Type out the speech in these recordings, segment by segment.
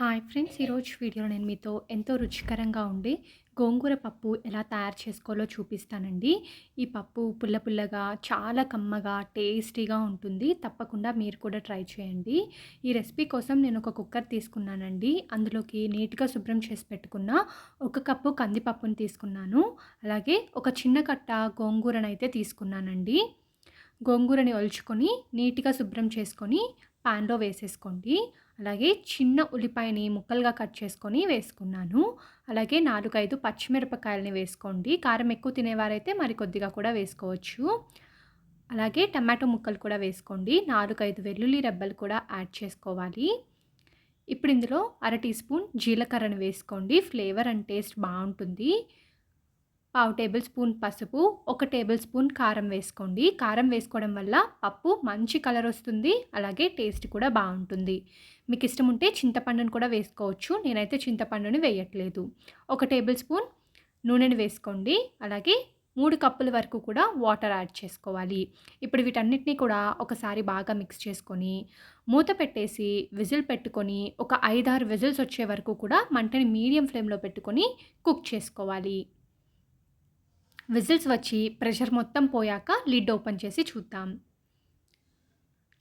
Hi friends ఈరోజు వీడియోలో నేను మీతో ఎంతో రుచికరంగా ఉండే గోంగూర పప్పు ఎలా తయారు చేసుకోవాలో చూపిస్తానండి. ఈ పప్పు పుల్ల పుల్లగా చాలా కమ్మగా టేస్టీగా ఉంటుంది. తప్పకుండా మీరు కూడా ట్రై చేయండి. ఈ రెసిపీ కోసం నేను ఒక కుక్కర్ తీసుకున్నానండి. అందులోకి నీట్గా శుభ్రం చేసి పెట్టుకున్న ఒక కప్పు కందిపప్పును తీసుకున్నాను. అలాగే ఒక చిన్న కట్ట గోంగూరనైతే తీసుకున్నానండి. గోంగూరని ఒలుచుకొని నీట్గా శుభ్రం చేసుకొని ప్యాన్లో వేసేసుకోండి. అలాగే చిన్న ఉల్లిపాయని ముక్కలుగా కట్ చేసుకొని వేసుకున్నాను. అలాగే నాలుగైదు పచ్చిమిరపకాయలని వేసుకోండి. కారం ఎక్కువ తినేవారైతే మరి కొద్దిగా కూడా వేసుకోవచ్చు. అలాగే టమాటో ముక్కలు కూడా వేసుకోండి. నాలుగైదు వెల్లుల్లి రెబ్బలు కూడా యాడ్ చేసుకోవాలి. ఇప్పుడు ఇందులో అర టీ స్పూన్ జీలకర్రను వేసుకోండి. ఫ్లేవర్ అండ్ టేస్ట్ బాగుంటుంది. పావు టేబుల్ స్పూన్ పసుపు ఒక టేబుల్ స్పూన్ కారం వేసుకోండి. కారం వేసుకోవడం వల్ల పప్పు మంచి కలర్ వస్తుంది అలాగే టేస్ట్ కూడా బాగుంటుంది. మీకు ఇష్టం ఉంటే చింతపండును కూడా వేసుకోవచ్చు. నేనైతే చింతపండుని వేయట్లేదు. ఒక టేబుల్ స్పూన్ నూనెని వేసుకోండి. అలాగే మూడు కప్పుల వరకు కూడా వాటర్ యాడ్ చేసుకోవాలి. ఇప్పుడు వీటన్నిటిని కూడా ఒకసారి బాగా మిక్స్ చేసుకొని మూత పెట్టేసి విజిల్ పెట్టుకొని ఒక ఐదారు విజిల్స్ వచ్చే వరకు కూడా మంటని మీడియం ఫ్లేమ్లో పెట్టుకొని కుక్ చేసుకోవాలి. విజిల్స్ వచ్చి ప్రెషర్ మొత్తం పోయాక లిడ్ ఓపెన్ చేసి చూద్దాం.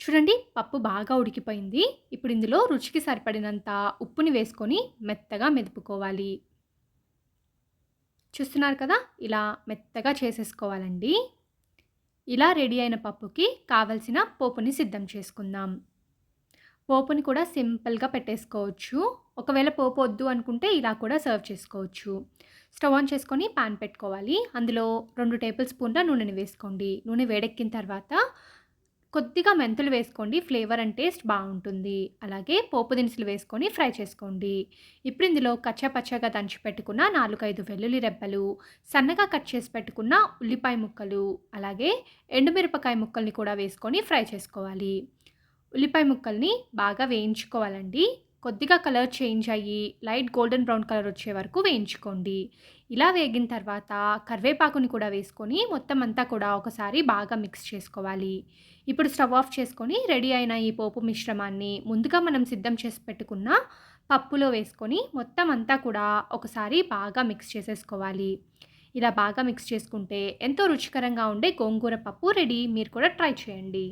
చూడండి పప్పు బాగా ఉడికిపోయింది. ఇప్పుడు ఇందులో రుచికి సరిపడినంత ఉప్పుని వేసుకొని మెత్తగా మెదుపుకోవాలి. చూస్తున్నారు కదా ఇలా మెత్తగా చేసేసుకోవాలండి. ఇలా రెడీ అయిన పప్పుకి కావలసిన పోపుని సిద్ధం చేసుకుందాం. పోపుని కూడా సింపుల్గా పెట్టేసుకోవచ్చు. ఒకవేళ పోపు వద్దు అనుకుంటే ఇలా కూడా సర్వ్ చేసుకోవచ్చు. స్టవ్ ఆన్ చేసుకొని పాన్ పెట్టుకోవాలి. అందులో రెండు టేబుల్ స్పూన్ల నూనెని వేసుకోండి. నూనె వేడెక్కిన తర్వాత కొద్దిగా మెంతులు వేసుకోండి. ఫ్లేవర్ అండ్ టేస్ట్ బాగుంటుంది. అలాగే పోపు దినుసులు వేసుకొని ఫ్రై చేసుకోండి. ఇప్పుడు ఇందులో కచ్చపచ్చగా దంచి పెట్టుకున్న నాలుగైదు వెల్లుల్లి రెబ్బలు సన్నగా కట్ చేసి పెట్టుకున్న ఉల్లిపాయ ముక్కలు అలాగే ఎండుమిరపకాయ ముక్కల్ని కూడా వేసుకొని ఫ్రై చేసుకోవాలి. ఉల్లిపాయ ముక్కల్ని బాగా వేయించుకోవాలండి. కొద్దిగా కలర్ చేంజ్ అయ్యి లైట్ గోల్డెన్ బ్రౌన్ కలర్ వచ్చే వరకు వేయించుకోండి. ఇలా వేగిన తర్వాత కరివేపాకుని కూడా వేసుకొని మొత్తం అంతా కూడా ఒకసారి బాగా మిక్స్ చేసుకోవాలి. ఇప్పుడు స్టవ్ ఆఫ్ చేసుకొని రెడీ అయిన ఈ పోపు మిశ్రమాన్ని ముందుగా మనం సిద్ధం చేసి పెట్టుకున్న పప్పులో వేసుకొని మొత్తం అంతా కూడా ఒకసారి బాగా మిక్స్ చేసేసుకోవాలి. ఇలా బాగా మిక్స్ చేసుకుంటే ఎంతో రుచికరంగా ఉండే గోంగూర పప్పు రెడీ. మీరు కూడా ట్రై చేయండి.